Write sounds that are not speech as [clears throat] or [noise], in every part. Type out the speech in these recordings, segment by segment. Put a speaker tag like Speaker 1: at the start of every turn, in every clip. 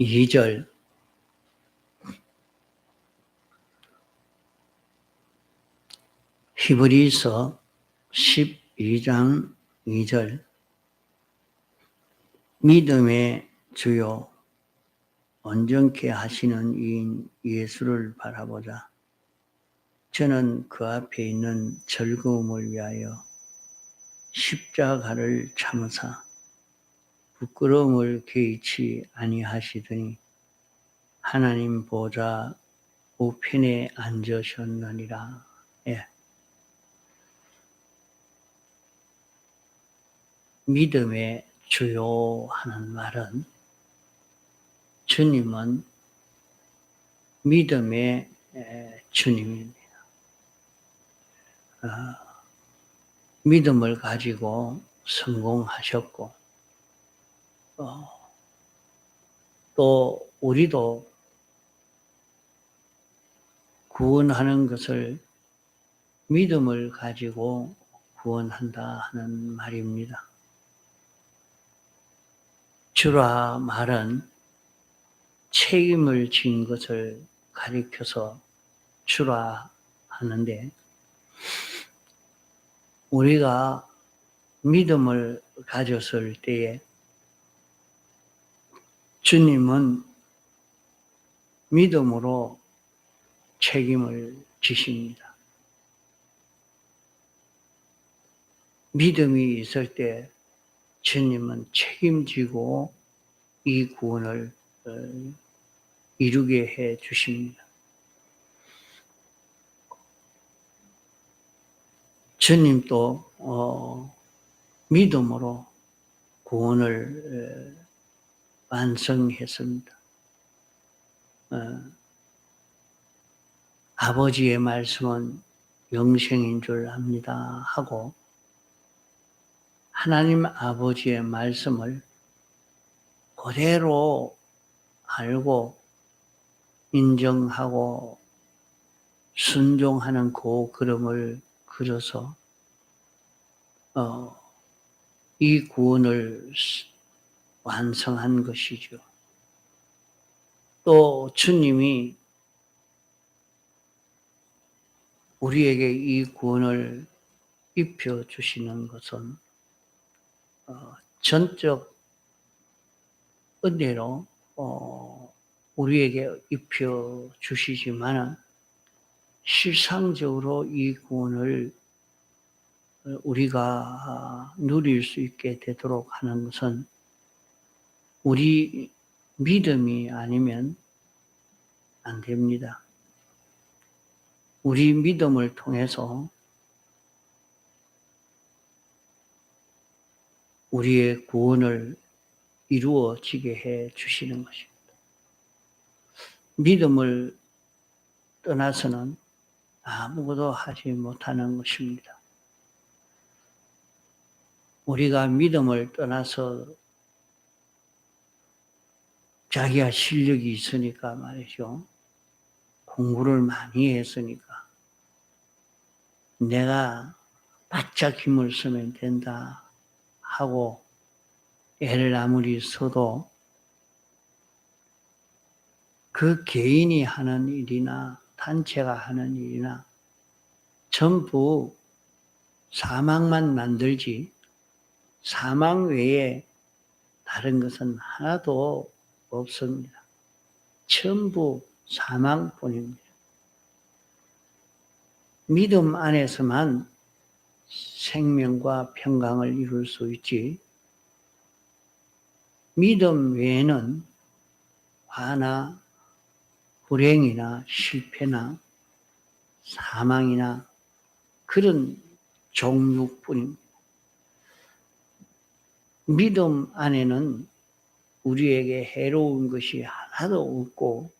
Speaker 1: 2절. 히브리서 12장 2절. 믿음의 주요 온전케 하시는 이인 예수를 바라보자. 저는 그 앞에 있는 즐거움을 위하여 십자가를 참으사 부끄러움을 개의치 아니하시더니 하나님 보좌 우편에 앉으셨느니라. 예. 믿음의 주요 하는 말은 주님은 믿음의 에, 주님입니다. 아, 믿음을 가지고 성공하셨고, 어, 또 우리도 구원하는 것을 믿음을 가지고 구원한다 하는 말입니다. 주라 말은 책임을 진 것을 가리켜서 주라 하는데 우리가 믿음을 가졌을 때에 주님은 믿음으로 책임을 지십니다. 믿음이 있을 때 주님은 책임지고 이 구원을 어, 이루게 해 주십니다. 주님도 어, 믿음으로 구원을 어, 완성했습니다. 어, 아버지의 말씀은 영생인 줄 압니다 하고 하나님 아버지의 말씀을 그대로 알고 인정하고 순종하는 그 걸음을 걸어서 어, 이 구원을 완성한 것이죠. 또 주님이 우리에게 이 구원을 입혀 주시는 것은 어, 전적 은혜로 어, 우리에게 입혀 주시지만 실상적으로 이 구원을 우리가 누릴 수 있게 되도록 하는 것은 우리 믿음이 아니면 안 됩니다. 우리 믿음을 통해서 우리의 구원을 이루어지게 해 주시는 것입니다. 믿음을 떠나서는 아무것도 하지 못하는 것입니다. 우리가 믿음을 떠나서 자기가 실력이 있으니까 말이죠. 공부를 많이 했으니까 내가 바짝 힘을 쓰면 된다 하고 애를 아무리 써도 그 개인이 하는 일이나 단체가 하는 일이나 전부 사망만 만들지 사망 외에 다른 것은 하나도 없습니다. 전부 사망뿐입니다. 믿음 안에서만 생명과 평강을 이룰 수 있지, 믿음 외에는 화나 불행이나 실패나 사망이나 그런 종류뿐입니다. 믿음 안에는 우리에게 해로운 것이 하나도 없고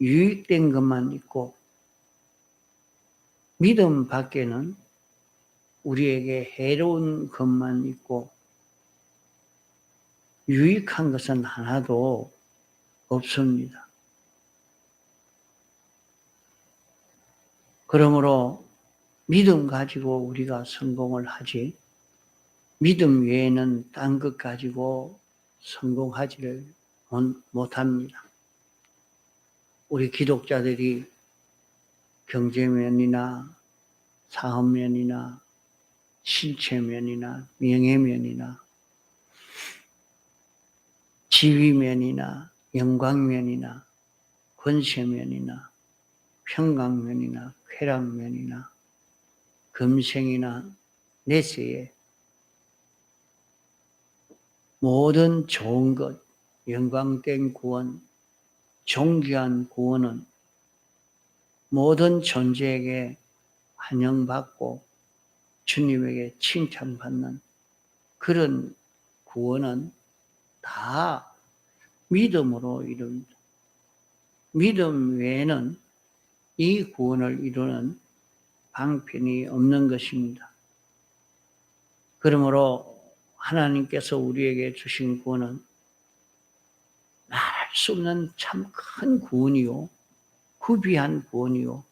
Speaker 1: 유익된 것만 있고 믿음 밖에는 우리에게 해로운 것만 있고 유익한 것은 하나도 없습니다. 그러므로 믿음 가지고 우리가 성공을 하지 믿음 외에는 딴 것 가지고 성공하지를 못- 못합니다. 우리 기독자들이 경제면이나 사업면이나 실체면이나 명예면이나 지위면이나 영광면이나 권세면이나 평강면이나 쾌락면이나 금생이나 내세에 모든 좋은 것, 영광된 구원, 존귀한 구원은 모든 존재에게 환영받고 주님에게 칭찬받는 그런 구원은 다 믿음으로 이룹니다. 믿음 외에는 이 구원을 이루는 방편이 없는 것입니다. 그러므로 하나님께서 우리에게 주신 구원은 말할 수 없는 참 큰 구원이요. 구비한 구원이요.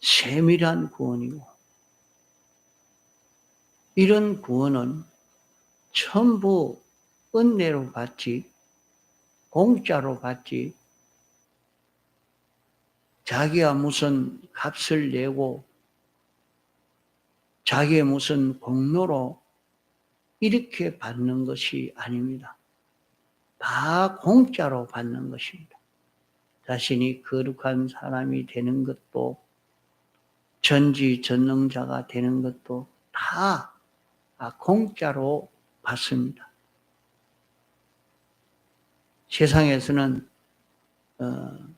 Speaker 1: 세밀한 구원이고 이런 구원은 전부 은혜로 받지 공짜로 받지 자기가 무슨 값을 내고 자기의 무슨 공로로 이렇게 받는 것이 아닙니다. 다 공짜로 받는 것입니다. 자신이 거룩한 사람이 되는 것도 전지 전능자가 되는 것도 다 공짜로 받습니다. 세상에서는 어,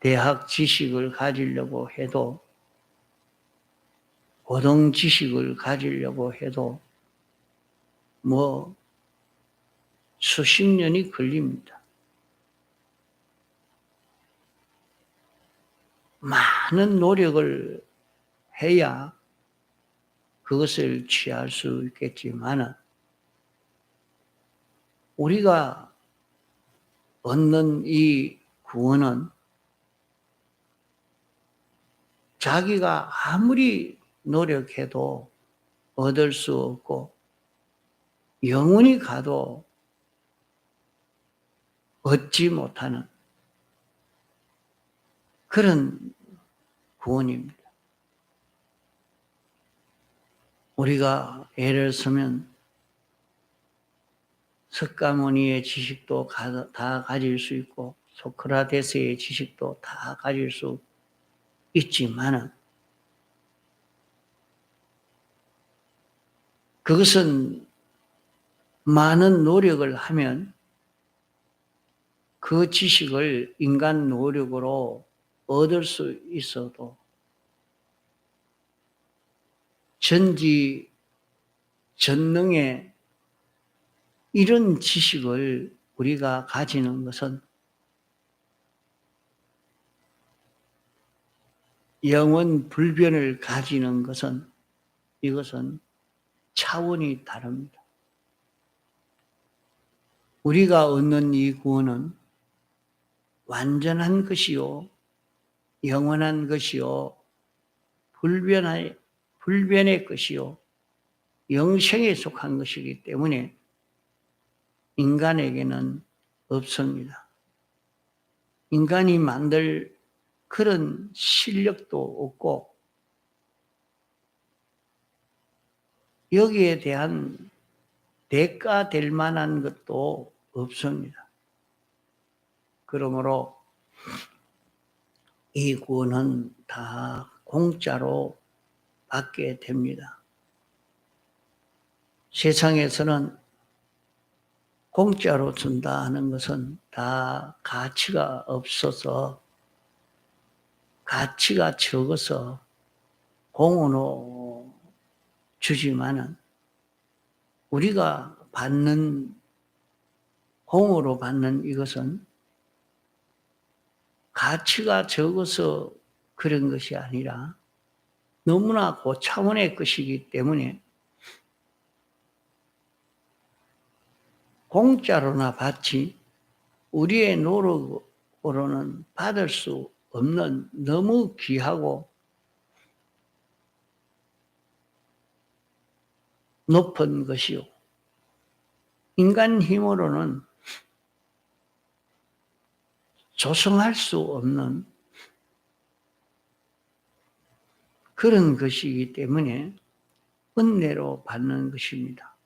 Speaker 1: 대학 지식을 가지려고 해도 고등 지식을 가지려고 해도 뭐 수십 년이 걸립니다. 많은 노력을 해야 그것을 취할 수 있겠지만은 우리가 얻는 이 구원은 자기가 아무리 노력해도 얻을 수 없고 영원히 가도 얻지 못하는 그런 구원입니다. 우리가 예를 들면 석가모니의 지식도 다 가질 수 있고 소크라테스의 지식도 다 가질 수 있지만은 그것은 많은 노력을 하면 그 지식을 인간 노력으로 얻을 수 있어도 전지 전능의 이런 지식을 우리가 가지는 것은 영원 불변을 가지는 것은 이것은 차원이 다릅니다. 우리가 얻는 이 구원은 완전한 것이요, 영원한 것이요, 불변의, 불변의 것이요, 영생에 속한 것이기 때문에 인간에게는 없습니다. 인간이 만들 그런 실력도 없고, 여기에 대한 대가 될 만한 것도 없습니다. 그러므로 이 구원은 다 공짜로 받게 됩니다. 세상에서는 공짜로 준다 하는 것은 다 가치가 없어서 가치가 적어서 공으로 주지만은 우리가 받는 공으로 받는 이것은 가치가 적어서 그런 것이 아니라 너무나 고차원의 것이기 때문에 공짜로나 받지 우리의 노력으로는 받을 수 없는 너무 귀하고 높은 것이요. 인간 힘으로는 조성할 수 없는 그런 것이기 때문에 은혜로 받는 것입니다.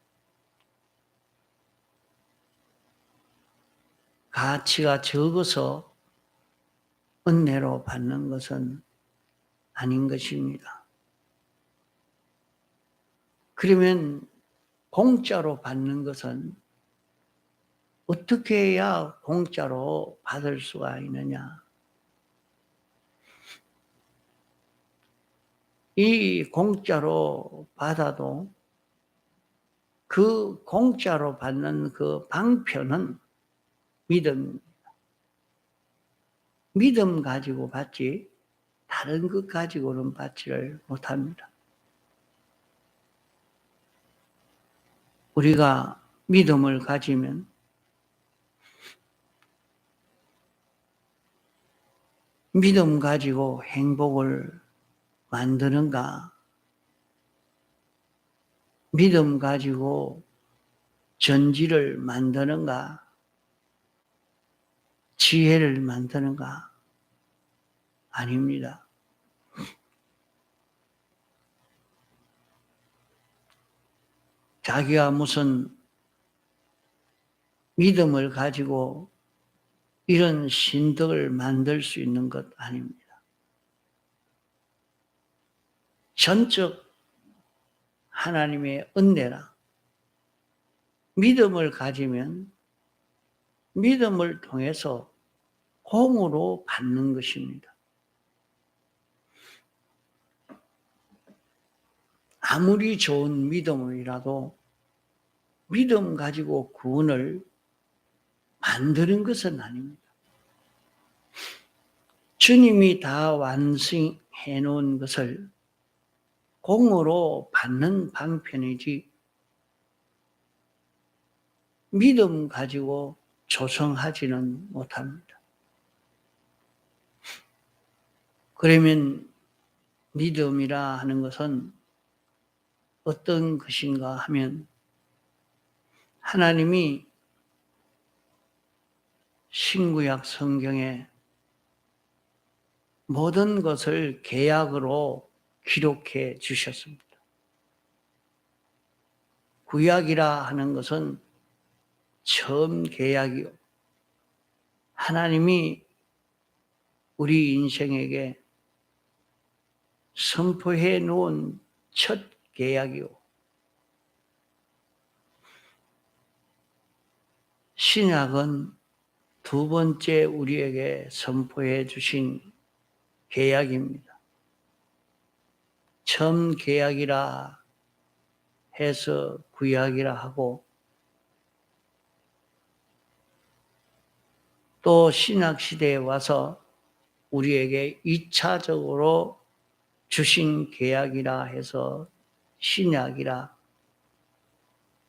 Speaker 1: 가치가 적어서 은혜로 받는 것은 아닌 것입니다. 그러면 공짜로 받는 것은 어떻게 해야 공짜로 받을 수가 있느냐? 이 공짜로 받아도 그 공짜로 받는 그 방편은 믿음입니다. 믿음 가지고 받지 다른 것 가지고는 받지를 못합니다. 우리가 믿음을 가지면 믿음 가지고 행복을 만드는가? 믿음 가지고 전지를 만드는가? 지혜를 만드는가? 아닙니다. 자기가 무슨 믿음을 가지고 이런 신덕을 만들 수 있는 것 아닙니다. 전적 하나님의 은혜라. 믿음을 가지면 믿음을 통해서 공으로 받는 것입니다. 아무리 좋은 믿음이라도 믿음 가지고 구원을 만드는 것은 아닙니다. 주님이 다 완성해 놓은 것을 공으로 받는 방편이지 믿음 가지고 조성하지는 못합니다. 그러면 믿음이라 하는 것은 어떤 것인가 하면 하나님이 신구약 성경에 모든 것을 계약으로 기록해 주셨습니다. 구약이라 하는 것은 처음 계약이요. 하나님이 우리 인생에게 선포해 놓은 첫 계약이요. 신약은 두 번째 우리에게 선포해 주신 계약입니다. 처음 계약이라 해서 구약이라 하고 또 신약 시대에 와서 우리에게 2차적으로 주신 계약이라 해서 신약이라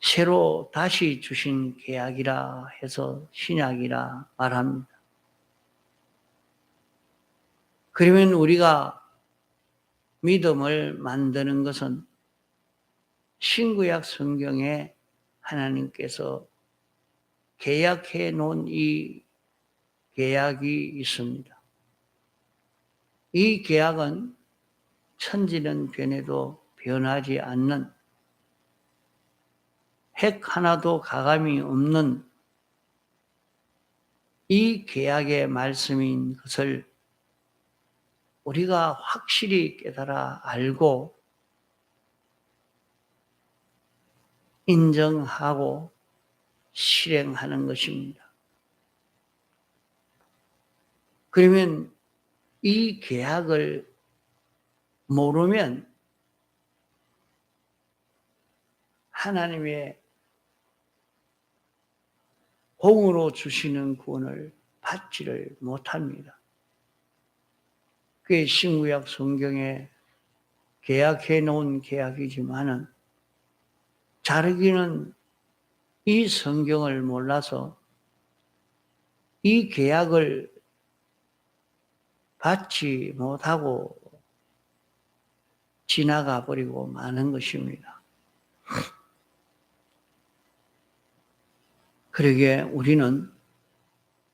Speaker 1: 새로 다시 주신 계약이라 해서 신약이라 말합니다. 그러면 우리가 믿음을 만드는 것은 신구약 성경에 하나님께서 계약해 놓은 이 계약이 있습니다. 이 계약은 천지는 변해도 변하지 않는 핵 하나도 가감이 없는 이 계약의 말씀인 것을 우리가 확실히 깨달아 알고 인정하고 실행하는 것입니다. 그러면 이 계약을 모르면 하나님의 공으로 주시는 구원을 받지를 못합니다. 그게 신구약 성경에 계약해 놓은 계약이지만은 자르기는 이 성경을 몰라서 이 계약을 받지 못하고 지나가 버리고 마는 것입니다. 그러게 우리는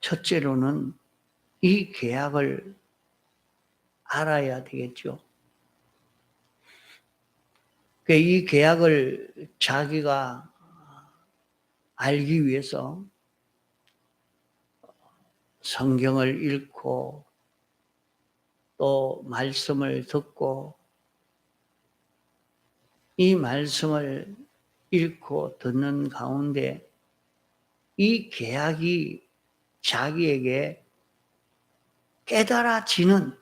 Speaker 1: 첫째로는 이 계약을 알아야 되겠죠. 그이 계약을 자기가 알기 위해서 성경을 읽고 또 말씀을 듣고 이 말씀을 읽고 듣는 가운데 이 계약이 자기에게 깨달아지는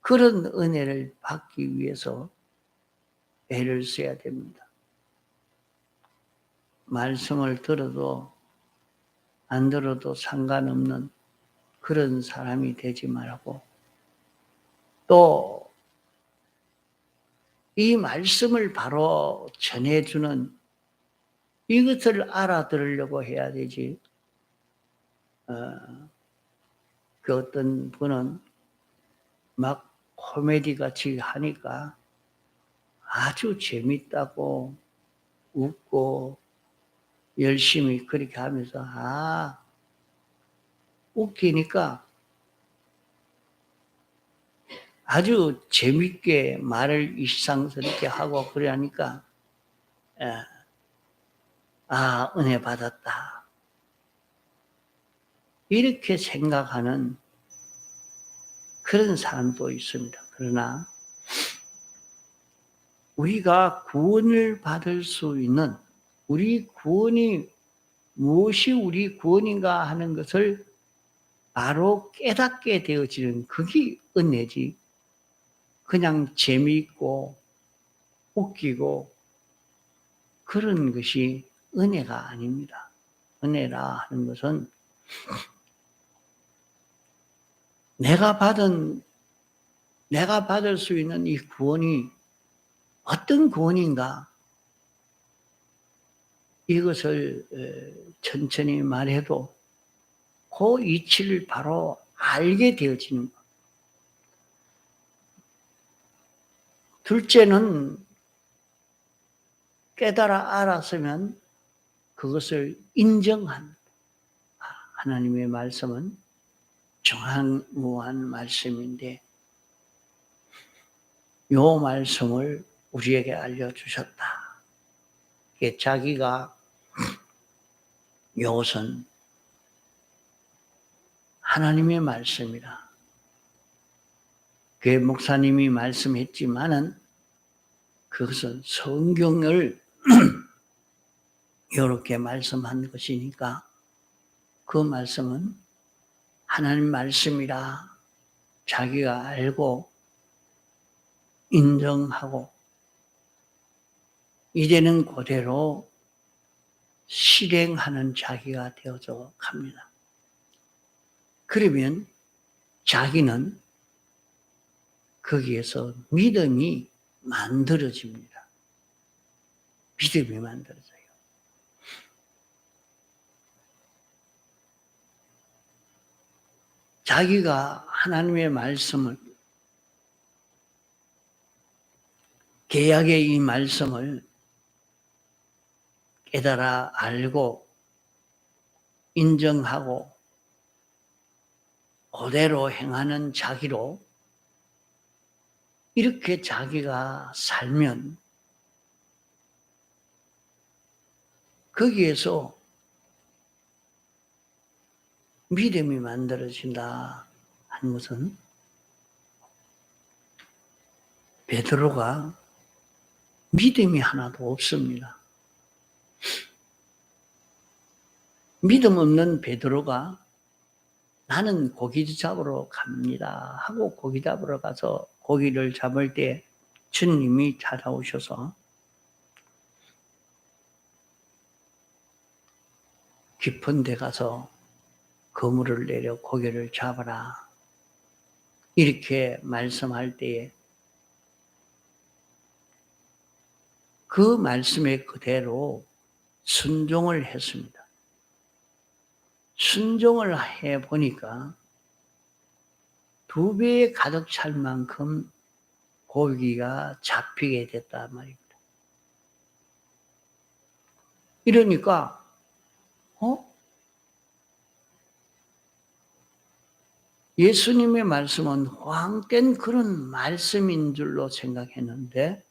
Speaker 1: 그런 은혜를 받기 위해서 애를 써야 됩니다. 말씀을 들어도 안 들어도 상관없는 그런 사람이 되지 말고 또 이 말씀을 바로 전해주는 이것을 알아들으려고 해야 되지. 어, 그 어떤 분은 막 코미디 같이 하니까 아주 재밌다고 웃고 열심히 그렇게 하면서 아 웃기니까 아주 재밌게 말을 일상스럽게 하고 그러니까 예, 아 은혜 받았다 이렇게 생각하는 그런 사람도 있습니다. 그러나 우리가 구원을 받을 수 있는 우리 구원이 무엇이 우리 구원인가 하는 것을 바로 깨닫게 되어지는 그게 은혜지. 그냥 재미있고 웃기고 그런 것이 은혜가 아닙니다. 은혜라 하는 것은 내가 받은 내가 받을 수 있는 이 구원이 어떤 구원인가 이것을 천천히 말해도 그 이치를 바로 알게 되어지는 것. 둘째는 깨달아 알았으면 그것을 인정한 하나님의 말씀은 정한무한 말씀인데 요 말씀을 우리에게 알려주셨다. 자기가 이것은 하나님의 말씀이라. 그 목사님이 말씀했지만은 그것은 성경을 [clears throat] 이렇게 말씀한 것이니까 그 말씀은 하나님 말씀이라 자기가 알고 인정하고 이제는 그대로 실행하는 자기가 되어져 갑니다. 그러면 자기는 거기에서 믿음이 만들어집니다. 믿음이 만들어져요. 자기가 하나님의 말씀을 계약의 이 말씀을 깨달아 알고 인정하고 그대로 행하는 자기로 이렇게 자기가 살면 거기에서 믿음이 만들어진다 하는 것은 베드로가 믿음이 하나도 없습니다. 믿음 없는 베드로가 나는 고기 잡으러 갑니다 하고 고기 잡으러 가서 고기를 잡을 때 주님이 찾아오셔서 깊은 데 가서 그물을 내려 고기를 잡아라. 이렇게 말씀할 때에 그 말씀에 그대로 순종을 했습니다. 순종을 해 보니까 두 배에 가득 찰 만큼 고기가 잡히게 됐단 말입니다. 이러니까 어? 예수님의 말씀은 황된 그런 말씀인 줄로 생각했는데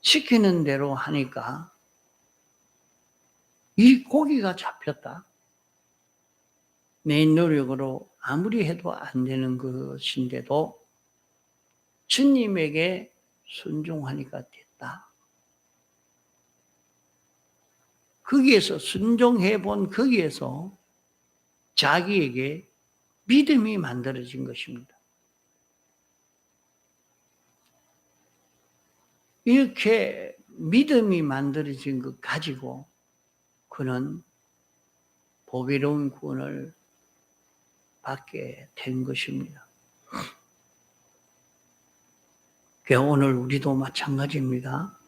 Speaker 1: 시키는 대로 하니까 이 고기가 잡혔다. 내 노력으로 아무리 해도 안 되는 것인데도 주님에게 순종하니까 됐다. 거기에서 순종해 본 거기에서 자기에게 믿음이 만들어진 것입니다. 이렇게 믿음이 만들어진 것 가지고 그는 보배로운 구원을 받게 된 것입니다. 그 오늘 우리도 마찬가지입니다.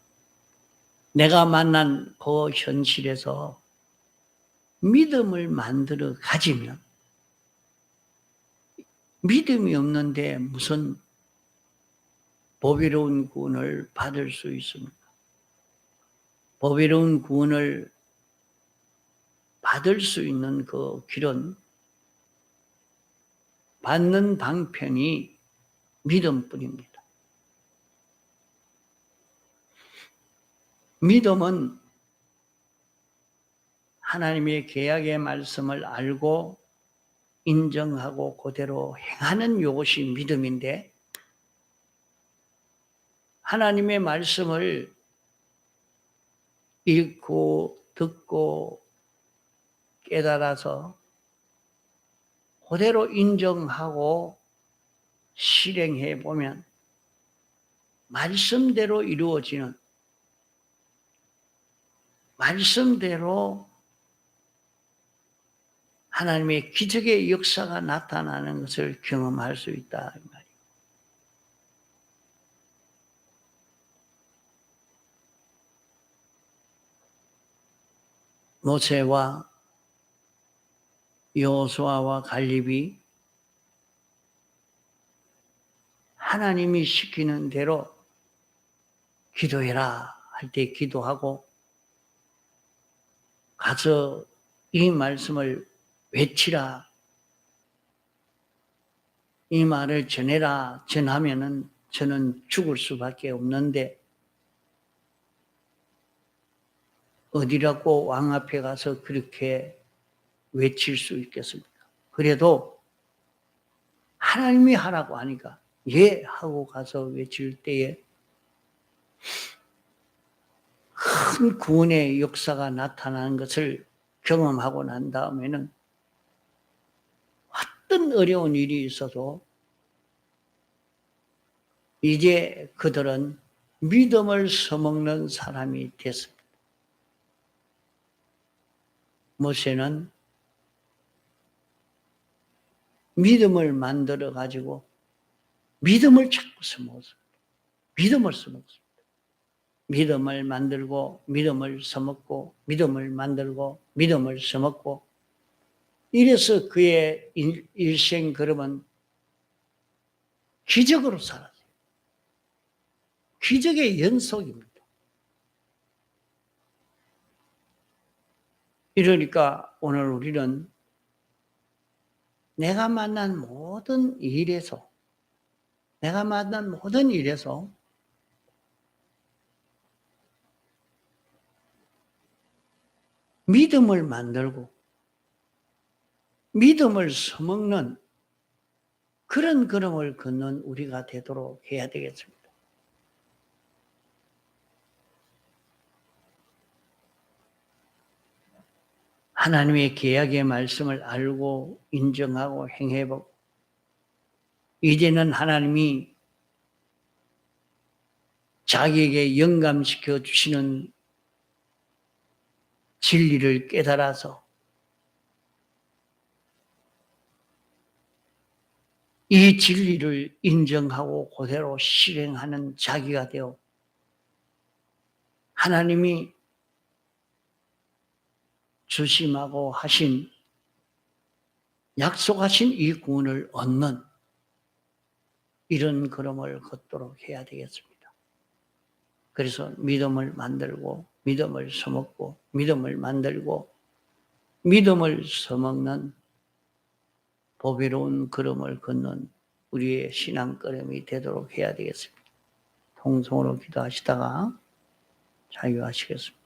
Speaker 1: 내가 만난 그 현실에서 믿음을 만들어 가지면 믿음이 없는데 무슨 보배로운 구원을 받을 수 있습니까? 보배로운 구원을 받을 수 있는 그 길은 받는 방편이 믿음뿐입니다. 믿음은 하나님의 계약의 말씀을 알고 인정하고 그대로 행하는 이것이 믿음인데 하나님의 말씀을 읽고 듣고 깨달아서 그대로 인정하고 실행해 보면 말씀대로 이루어지는 말씀대로 하나님의 기적의 역사가 나타나는 것을 경험할 수 있다. 모세와 여호수아와 갈립이 하나님이 시키는 대로 기도해라 할 때 기도하고 가서 이 말씀을 외치라 이 말을 전해라 전하면은 저는 죽을 수밖에 없는데 어디라고 왕 앞에 가서 그렇게 외칠 수 있겠습니까? 그래도 하나님이 하라고 하니까 예 하고 가서 외칠 때에 큰 구원의 역사가 나타나는 것을 경험하고 난 다음에는 어떤 어려운 일이 있어도 이제 그들은 믿음을 써먹는 사람이 됐습니다. 모세는 믿음을 만들어 가지고 믿음을 자꾸 써먹었습니다. 믿음을 써먹었습니다. 믿음을 만들고 믿음을 써먹고 믿음을 만들고 믿음을 써먹고 이래서 그의 일, 일생 걸음은 기적으로 살았어요. 기적의 연속입니다. 이러니까 오늘 우리는 내가 만난 모든 일에서 내가 만난 모든 일에서 믿음을 만들고 믿음을 써먹는 그런 걸음을 걷는 우리가 되도록 해야 되겠습니다. 하나님의 계약의 말씀을 알고 인정하고 행해보고 이제는 하나님이 자기에게 영감시켜 주시는 진리를 깨달아서 이 진리를 인정하고 그대로 실행하는 자기가 되어 하나님이 주심하고 하신 약속하신 이 구원을 얻는 이런 걸음을 걷도록 해야 되겠습니다. 그래서 믿음을 만들고 믿음을 써먹고 믿음을 만들고 믿음을 써먹는 보배로운 걸음을 걷는 우리의 신앙 걸음이 되도록 해야 되겠습니다. 통성으로 기도하시다가 자유하시겠습니다.